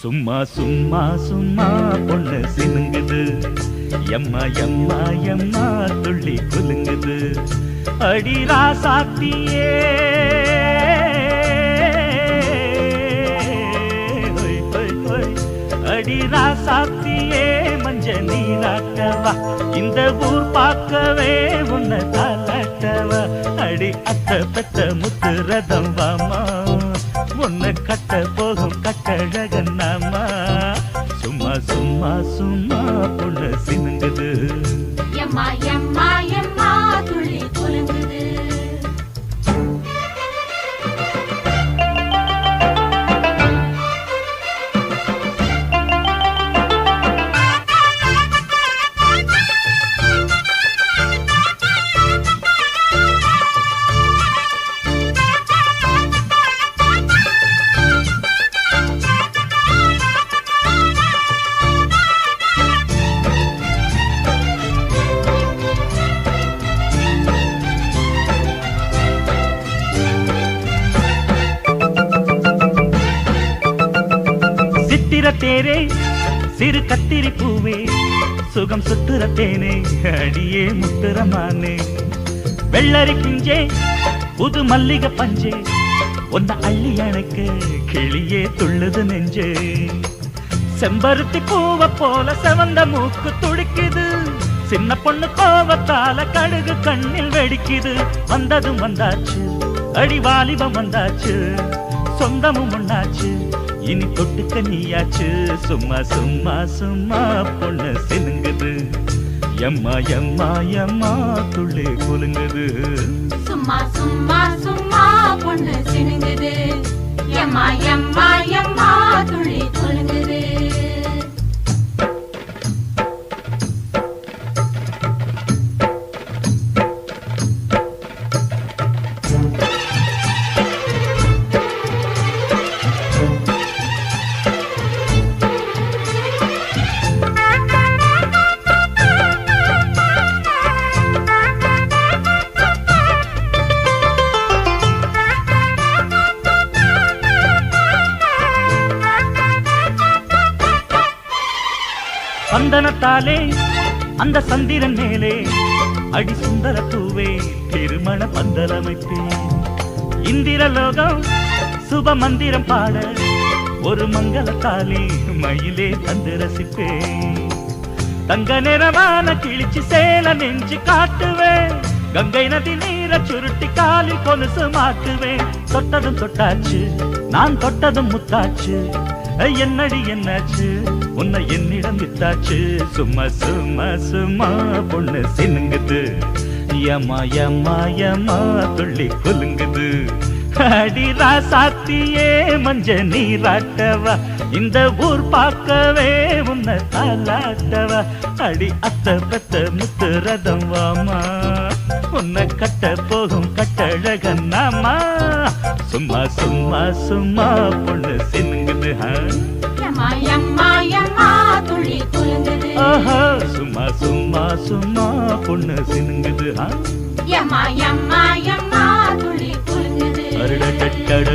சும்மா சும்மா சும்மா பொண்ணு சினுங்குது. எம்மா எம்மா எம்மா துள்ளி குலுங்குது. அடிரா சாத்தியே அடிரா சாத்தியே மஞ்ச நீராட்டவா. இந்த ஊர் பார்க்கவே உன்னை தாலாட்டவா. அடி அத்த பெத்த முத்து ரதம் வாமா. உன்னை கட்ட சும்மா சும்மா சும்மா தேரே சிறு கத்திரி பூவே சுகம் சுத்துற தேனே அடியே முத்துரமானே. வெள்ளரி பிஞ்சே புது மல்லிகை பஞ்சே ஒன்ன அள்ளி எனக்கு கிளியே துள்ளுது நெஞ்சே. செம்பருத்தி பூவ போல செவந்த மூக்கு துடிக்குது. சின்ன பொண்ணு கோவத்தால கடுகு கண்ணில் வெடிக்குது. வந்ததும் வந்தாச்சு அடி வாலிபம் வந்தாச்சு சொந்தமும் ஒண்ணாச்சு இனி தொட்டுக்க நீயாச்சு. சும்மா சும்மா சும்மா பொண்ணு சினுங்குது. எம்மா எம்மா எம்மா துள்ளி குலுங்குது. சும்மா சும்மா சும்மா பொண்ணு சினுங்குது. எம்மா எம்மா எம்மா சந்தனத்தாலே அந்த சந்திரன் மேலே அடி சுந்தர பூவே திருமண பந்தலமைப்பேன் இந்திரலோகம் சுப மந்திரம் பாட ஒரு மங்களத்தாலே மயிலே தந்து ரசிப்பேன் தங்க நிறமான கிழிச்சு சேல நெஞ்சு காட்டுவேன் கங்கை நதி நீர சுருட்டி காலில் கொலுசு மாட்டுவேன் தொட்டதும் தொட்டாச்சு நான் தொட்டதும் முத்தாச்சு. என்னடி என்னாச்சு? உன்னை என்னிடம் வித்தாச்சு சும்மா சும்மா சும்மா பொண்ணு சினுங்குது. யமா யமா யமா துள்ளி குலுங்குது அடி ராசாத்தியே மஞ்ச நீராட்டவா? இந்த ஊர் பார்க்கவே உன்னை தாலாட்டவா அடி அத்த பெத்த முத்து ரதம் வாமா? உன்னை கட்ட போகும் கட்டழகன் நாமா? சும்மா சும்மா சும்மா பொண்ணு சினுங்குது சும்மா சும்மா சும்மா பொண்ணு சினுங்குது அருட கட்டட